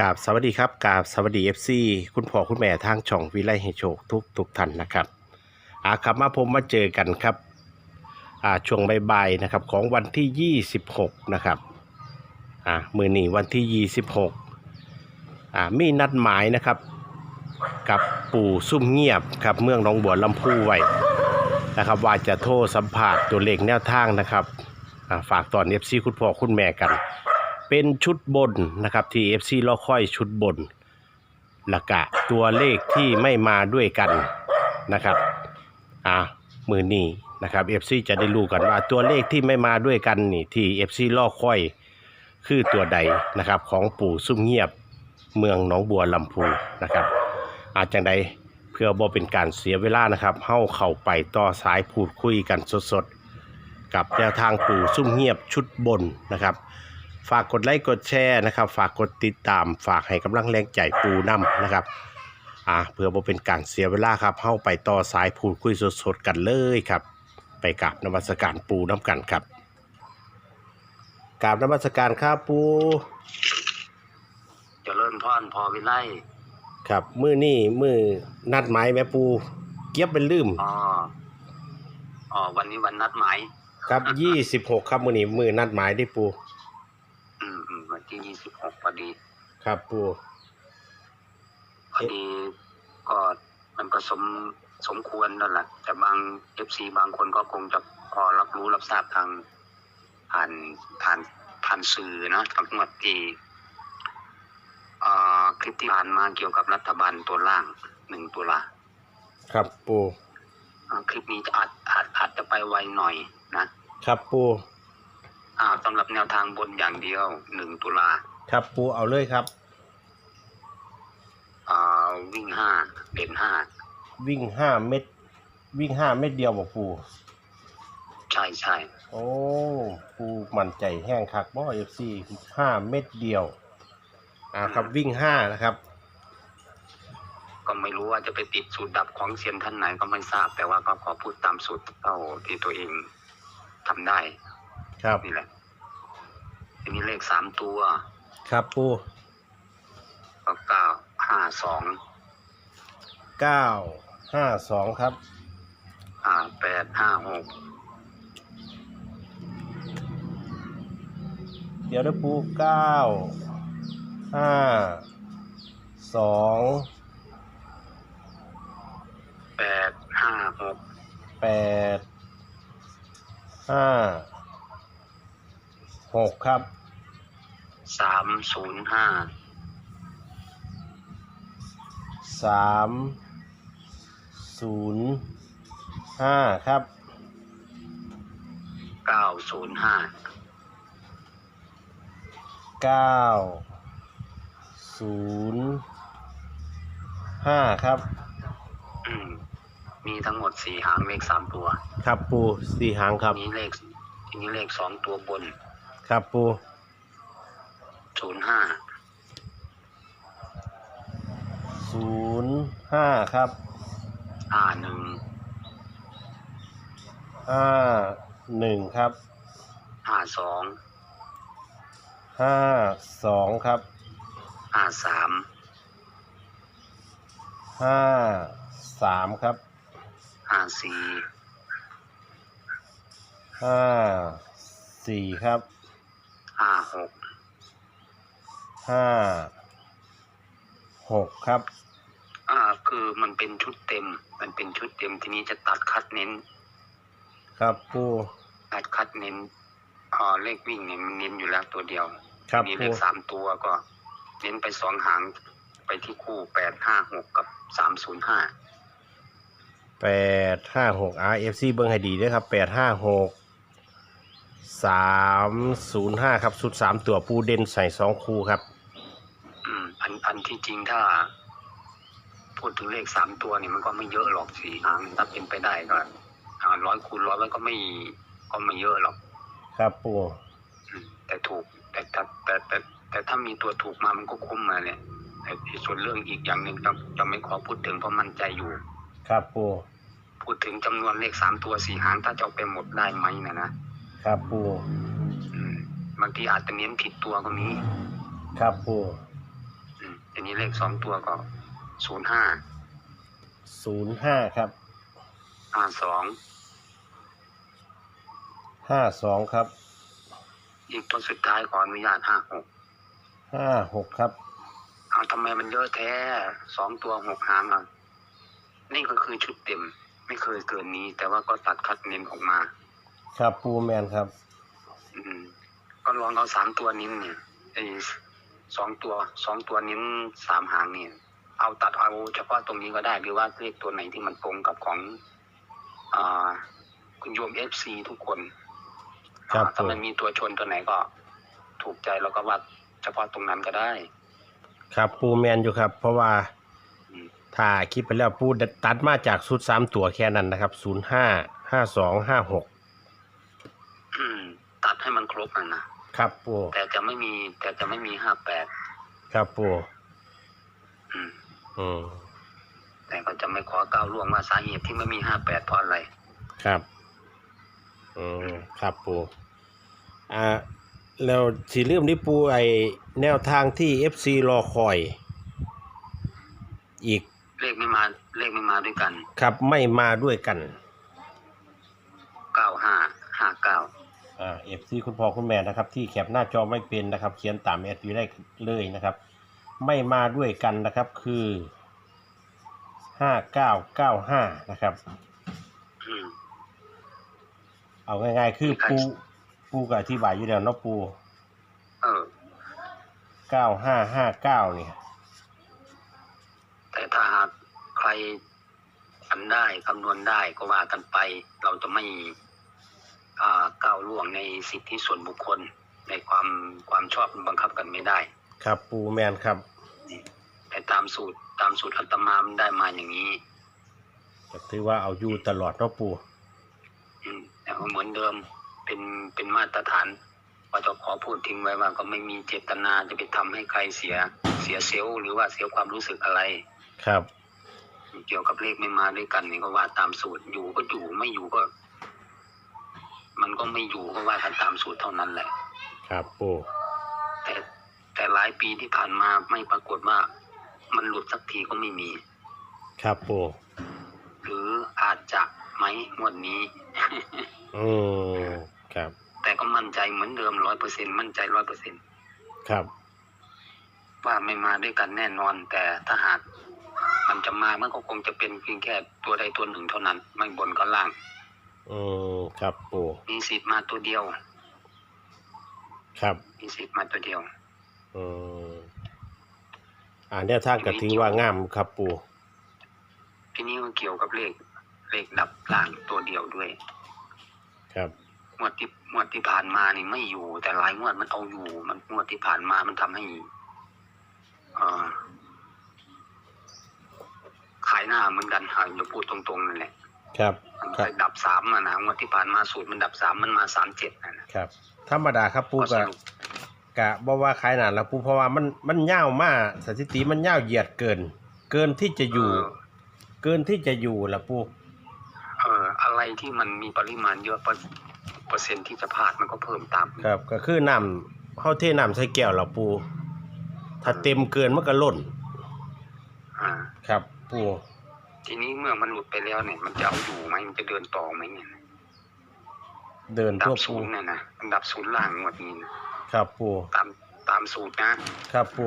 กราบสวัสดีครับกราบสวัสดีเอฟซีคุณพ่อคุณแม่ทางช่องวิไลให้โชคทุกทุกท่านนะครับอาครับมาผมมาเจอกันครับอ่าช่วงบ่ายๆนะครับของวันที่ 26 นะครับอ่ามือนี้วันที่ 26อ่ามีนัดหมายนะครับ กับปู่ซุ่มเงียบครับเมืองหนองบัวลำพูไว้นะครับว่าจะโทรสัมผัสตัวเลขแนวทางนะครับอาฝากตอนเอฟซีคุณพ่อคุณแม่กัน เป็นชุดบนนะครับที่ FC รอค่อยชุดบนละกะตัวเลขที่ไม่มาด้วยกันนะครับอ่ามือนี้นะครับ FC จะได้รู้กันว่าตัวเลขที่ไม่มาด้วยกันนี่ที่ FC รอค่อยคือตัวใดนะครับของปู่ซุ่มเงียบเมืองหนองบัวลำพูนะครับ อาจจังใดเพื่อบ่เป็นการเสียเวลานะครับเฮาเข้าไปต่อสายพูดคุยกันสดๆ กับแนวทางปู่ซุ่มเงียบชุดบนนะครับ ฝากกดไลค์กดแชร์นะครับ ฝากกดติดตาม ฝากให้กำลังแรงใจปูน้ำนะครับ อ่าเพื่อบ่เป็นการเสียเวลาครับเข้าไปต่อสายพูดคุยสดๆกันเลยครับ ไปกราบนมัสการปูน้ำกันครับกราบนมัสการครับปูเจริญพรพอวิไลครับมือนี่มือนัดหมายแม่ปูเก็บเป็นลืมอ๋ออ๋อวันนี้วันนัดหมายครับยี่สิบหกครับมือนี้มือนัดหมายที่ปูอืมอืมวัน ที่ยี่สิบหกพอดี ครับปูพอดีก็มันก็สมสมควรนั่นแหละแต่บางเอฟซีบางคนก็คงจะพอรับรู้รับทราบทางผ่านผ่านผ่านสื่อนะทั้งหมดที่เอ่อคลิปที่ผ่านมาเกี่ยวกับรัฐบาลตัวล่างหนึ่งตุลาครับปูอ่าคลิปนี้จะอาจอาจอาจจะไปไวหน่อยนะครับปู อ่าสำหรับแนวทางบนอย่างเดียวหนึ่งตุลาครับปูเอาเลยครับ อ่าวิ่งห้าเด่นห้าวิ่งห้าเม็ดวิ่งห้าเม็ดเดียวบอกปูใช่ใช่โอ้ปูมั่นใจแห้งคักบ่เอฟซีห้าเม็ดเดียว อ่าครับวิ่งห้านะครับ ก็ไม่รู้ว่าจะไปติดสูตรดับของเซียนท่านไหนก็ไม่ทราบ แต่ว่าก็ขอพูดตามสูตรเท่าที่ตัวเองทำได้ ครับ นี่แหละทีนี้เลขสามตัวครับปูก็เก้าห้าสองเก้าห้าสองครับอ่าแปดห้าหกเดี๋ยวนะปูเก้าห้าสองแปดห้าหกแปดห้า หกครับสามศูนย์ห้าสามศูนย์ห้าครับเก้าศูนย์ห้าเก้าศูนย์ห้าครับ อืมมีทั้งหมดสี่หางเลขสามตัว ครับปูสี่หางครับ ทีนี้เลขทีนี้เลขสองตัวบน ครับปูศูนย์ห้าศูนย์ห้าครับห้าหนึ่งห้าหนึ่งครับห้าสองห้าสองครับห้าสามห้าสามครับห้าสี่ห้าสี่ครับ ห้าหกห้าหกครับ อ่า คือมันเป็นชุดเต็ม มันเป็นชุดเต็มทีนี้จะตัดคัดเน้น ครับปูตัดคัดเน้นอ่าเลขวิ่งเนี่ยมันเน้นอยู่แล้วตัวเดียวครับมีเลปูขสามตัวก็ เน้นไปสองหางไปที่คู่แปดห้าหกกับสามศูนย์ห้าแปดห้าหก RFC เบิ้งให้ดีด้วยครับแปดห้าหก สามศูนย์ห้าครับสุดสามตัวปูเด่นใส่สองคูครับ อืมอันอันที่จริงถ้า พูดถึงเลขสามตัวนี่มันก็ไม่เยอะหรอกสี่หางถ้าเป็นไปได้ก็อ่าร้อยคูณร้อยมันก็ไม่ก็ไม่เยอะหรอก ครับปูอืมแต่ถูกแต่แต่แต่แต่แต่ถ้ามีตัวถูกมามันก็คุ้มมาเนี่ยแต่ที่ส่วนเรื่องอีกอย่างหนึ่งจะจะไม่ขอพูดถึงเพราะมั่นใจอยู่ ครับปูพูดถึงจำนวนเลขสามตัวสี่หางถ้าจะเอาไปหมดได้ไหมนะนะ ครับปูอืมบางทีอาจจะเน้นผิดตัวก็มีครับปูทีนี้เลขสองตัวก็ศูนย์ห้าศูนย์ห้าครับห้าสองห้าสองครับอีกตัวสุดท้ายขออนุญาตห้าหกห้าหกครับเอาทำไมมันเยอะแท้สองตัวหกหางอะนี่ก็คือชุดเต็ม ไม่เคยเกินนี้ แต่ว่าก็ตัดคัดเน้นออกมา ครับปูแมนครับ อืมก็ลองเอาสามตัวนิ้นเนี่ยไอ้สองตัวสองตัวนิ้นสามหางเนี่ย เอาตัดเอาเฉพาะตรงนี้ก็ได้หรือว่าเลขตัวไหนที่มันตรงกับของอ่าคุณโยมเอฟซีทุกคนครับอ่าถ้าผมมันมีตัวชนตัวไหนก็ ถูกใจเราก็วัดเฉพาะตรงนั้นก็ได้ ครับปูแมนอยู่ครับ เพราะว่าอืม ถ้าคิดไปแล้วปูตัดมาจากชุดสามตัวแค่นั้นนะครับศูนย์ห้าห้าสองห้าหกอืม ตัดให้มันครบนะนะครับปูแต่จะไม่มีแต่จะไม่มีห้าแปดครับปูอืมอืมแต่ก็จะไม่ขอก้าวล่วงว่าสาเหตุที่ไม่มีห้าแปดเพราะอะไร ครับอืมครับปูอ่าแล้วสีเรื่องนี้ปูไอแนวทางที่ FC รอคอย อีกเลขไม่มาเลขไม่มาด้วยกัน ครับไม่มาด้วยกันเก้าห้าห้าเก้าอ่า เอฟซีคุณพ่อคุณแม่นะครับ ที่แคปหน้าจอไม่เป็นนะครับ เขียนตามแอดอยู่ได้เลยนะครับ ไม่มาด้วยกันนะครับคือห้าเก้าเก้าห้านะครับ อืมเอาง่ายๆ คือปูปูก็อธิบายอยู่แล้วเนาะปูเออ เก้าห้าห้าเก้าเนี่ย แต่ถ้าหากใครฝันได้คำนวณได้ก็ว่ากันไป เราจะไม่อ่า ก้าวล่วงในสิทธิส่วนบุคคล ในความความชอบมันบังคับกันไม่ได้ ครับ ปูแมนครับ แต่ตามสูตรตามสูตรอัตมามันได้มาอย่างนี้ก็ถือว่าเอาอยู่ตลอดเนาะปูอืมแต่ก็เหมือนเดิมเป็นเป็นมาตรฐานว่าจะขอพูดทิ้งไว้ว่าก็ไม่มีเจตนาจะไปทำให้ใครเสียเสียเซลล์หรือว่าเสียความรู้สึกอะไร ครับ เกี่ยวกับเลขไม่มาด้วยกันนี่ก็ว่าตามสูตรอยู่ก็อยู่ไม่อยู่ก็ มันก็ไม่อยู่ก็ว่ากันตามสูตรเท่านั้นแหละ ครับปูแต่แต่หลายปีที่ผ่านมาไม่ปรากฏว่า มันหลุดสักทีก็ไม่มี ครับปูหรืออาจจะไหมงวดนี้อืมครับ แต่ก็มั่นใจเหมือนเดิมร้อยเปอร์เซ็นมั่นใจร้อยเปอร์เซ็นครับ ว่าไม่มาด้วยกันแน่นอน แต่ถ้าหากมันจะมามันก็คงจะเป็นเพียงแค่ตัวใดตัวหนึ่งเท่านั้น ไม่บนก็ล่าง อืมครับปูมีสิทธิ์มาตัวเดียว ครับมีสิทธิ์มาตัวเดียว อืมอ่าแนวทางก็ถือว่างามครับปูทีนี้มันเกี่ยวกับเลข เลขดับล่างตัวเดียวด้วย ครับงวดที่งวดที่ผ่านมานี่ไม่อยู่ แต่หลายงวดมันเอาอยู่ มันงวดที่ผ่านมามันทำให้เอ่อขายหน้าเหมือนกันหาจะพูดตรงๆนั่นแหละ ครับมันครัไปบดับสามมานะงวดที่ผ่านมาสูตรมันดับสามมันมาสามเจ็ดนะนะครับ ธรรมดาครับปูก็สกะรุปกะบอกว่าขายหนานแล้วปูเพราะว่ามันมันยาวมากสถิติมันยาวเหยียดเกิน เกินที่จะอยู่เออเกินที่จะอยู่ละปูเอออะไรที่มันมีปริมาณเยอะเปอร์เปอร์เซ็นต์ที่จะพลาดมันก็เพิ่มตามครับ ก็คือน้ำเฮาเทน้ำใส่แก้วละปู ถ้าเต็มเกินมันก็ล่น อ่า ครับปู ทีนี้เมื่อมันหลุดไปแล้วเนี่ย มันจะเอาอยู่ไหมมันจะเดินต่อไหมเนี่ยเดินดัทั่วบศูปูนย์เนี่ยนะอันดับศูนย์ล่างงวดนี้นะครับปูตามตามสูตรนะครับปู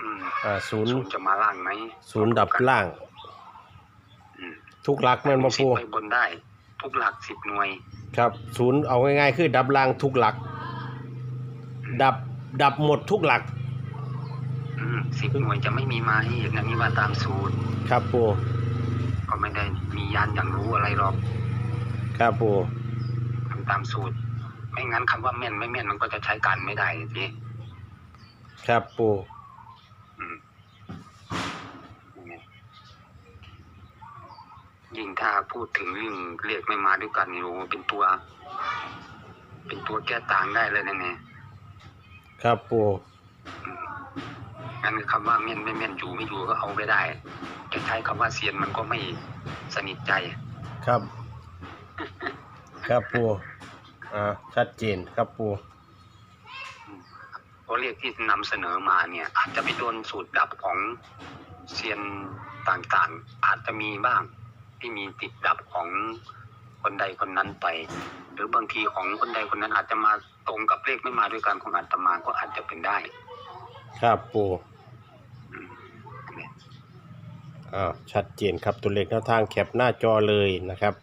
อืมอ่าศูนย์ศูนย์จะมาล่างไหมศูนย์ดับล่าง อืมทุกหลักแม่นบ่สิบปูไปบนได้ ทุกหลักสิบหน่วย ครับศูนย์เอาง่ายๆคือ ดับล่างทุกหลัก ดับดับหมดทุกหลักอืม สิบหน่วยจะไม่มีมาให้เห็นอันนี้ว่าตามสูตร ครับปูก็ไม่ได้มียันอย่างรู้อะไรหรอกครับปูทำตามสูตร ไม่งั้นคำว่าแม่นไม่แม่นมันก็จะใช้การไม่ได้ทีครับปูอืมยิ่งถ้าพูดถึงเรื่องเรียกไม่มาด้วยกันนี่โอ้โหเป็นตัว เป็นตัวแก้ต่างได้เลยนะเนี่ยครับปู งั้นคำว่าแม่นไม่แม่นอยู่ไม่อยู่ก็เอาไม่ได้จะใช้คำว่าเสียนมันก็ไม่สนิทใจ ครับ ครับปูอ่าชัดเจนครับปูตัวเลขที่นำเสนอมาเนี่ย อาจจะไปโดนสูตรดับของเซียนต่างๆ อาจจะมีบ้างที่มีติดดับของคนใดคนนั้นไป หรือบางทีของคนใดคนนั้นอาจจะมาตรงกับเลขไม่มาด้วยกันของอาตมาก็อาจจะเป็นได้ ครับปูอืมเนี่ย อ้าวชัดเจนครับตัวเลขแนวทางแคปหน้าจอเลยนะครับ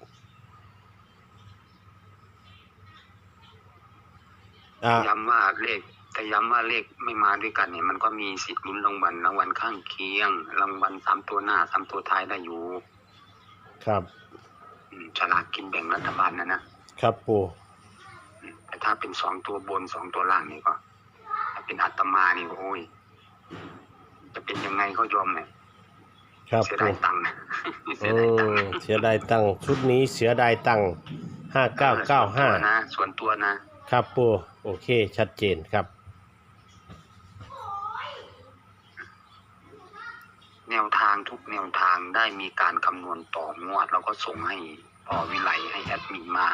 อ่าย้ำว่าเลขแต่ย้ำว่าเลขไม่มาด้วยกันเนี่ยมันก็มีสิทธิ์ลุ้นรางวัลรางวัลข้างเคียงรางวัลสามตัวหน้าสามตัวท้ายได้อยู่ครับอืมฉลากกินแบ่งรัฐบาลนะนะครับปูอืมแต่ถ้าเป็นสองตัวบนสองตัวล่างนี่ก็ถ้าเป็นอัตมานี่โอ้ย จะเป็นยังไงก็ยอมเนี่ย ครับเสียปูดายตังค์นะเสีอืยดายตังค์มเสียดายตังค์ชุดนี้เสียดายตังค์ห้าเก้าเก้าห้าส่วนตัวนะส่วนตัวนะครับปูโอเคชัดเจนครับ แนวทางทุกแนวทางได้มีการคำนวณต่องวด แล้วก็ส่งให้พอวิไลให้แอดมินมา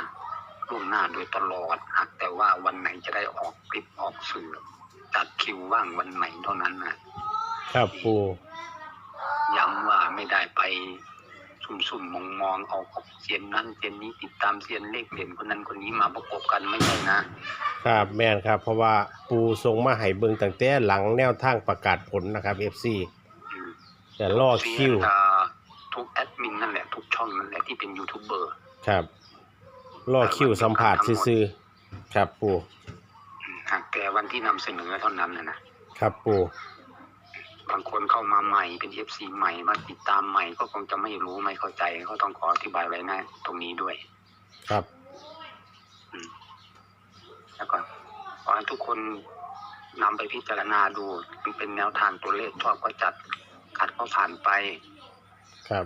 ล่วงหน้าโดยตลอดหากแต่ว่าวันไหนจะได้ออกคลิปออกสื่อจัดคิวว่างวันไหนเท่านั้นนะครับปู ย้ำว่าไม่ได้ไปซุ่มๆมองมองๆเอาเซียนนั้นเซียนนี้ติดตามเซียนเลขเด่นคนนั้นคนนี้มาประกบกันไม่ใช่นะ ครับแม่นครับ เพราะว่าปูส่งมาให้เบิ่งตั้งแต่หลังแนวทางประกาศผลนะครับ FC อืมแต่รอคิวเซียนอ่าทุกแอดมินนั่นแหละทุกช่องนั่นแหละที่เป็นยูทูบเบอร์ครับรอคิวสัมผัสซื่อๆครับปูหากแต่วันที่นำเสนอเท่านั้นนะนะครับปู บางคนเข้ามาใหม่เป็นเอฟซีใหม่มาติดตามใหม่ก็คงจะไม่รู้ไม่เข้าใจก็ต้องขออธิบายไว้นะตรงนี้ด้วย ครับแล้วก็ขอให้ทุกคนนำไปพิจารณาดู มันเป็นแนวทางตัวเลขชอบก็จัดขัดก็ผ่านไปครับ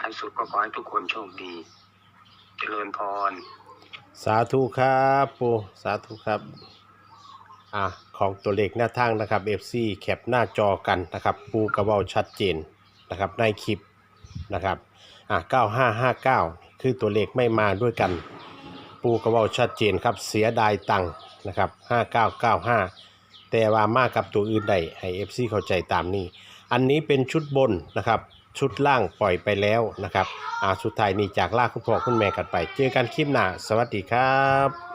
ท้ายสุดก็ขอให้ทุกคนโชคดี เจริญพร สาธุครับปูสาธุครับ อะ ของตัวเลขหน้าทางนะครับ FC แคปหน้าจอกันนะครับปูกระเว้าชัดเจนนะครับในคลิปนะครับอะ9559 คือตัวเลขไม่มาด้วยกัน ปูกระเว้าชัดเจนครับเสียดายตังค์นะครับ5995 แต่ว่ามากับตัวอื่นใดให้ FC เข้าใจตามนี้ อันนี้เป็นชุดบนนะครับชุดล่างปล่อยไปแล้วนะครับอ่าสุดท้ายนี้จากลาคุณพ่อคุณแม่กันไป เจอกันคลิปหน้า สวัสดีครับ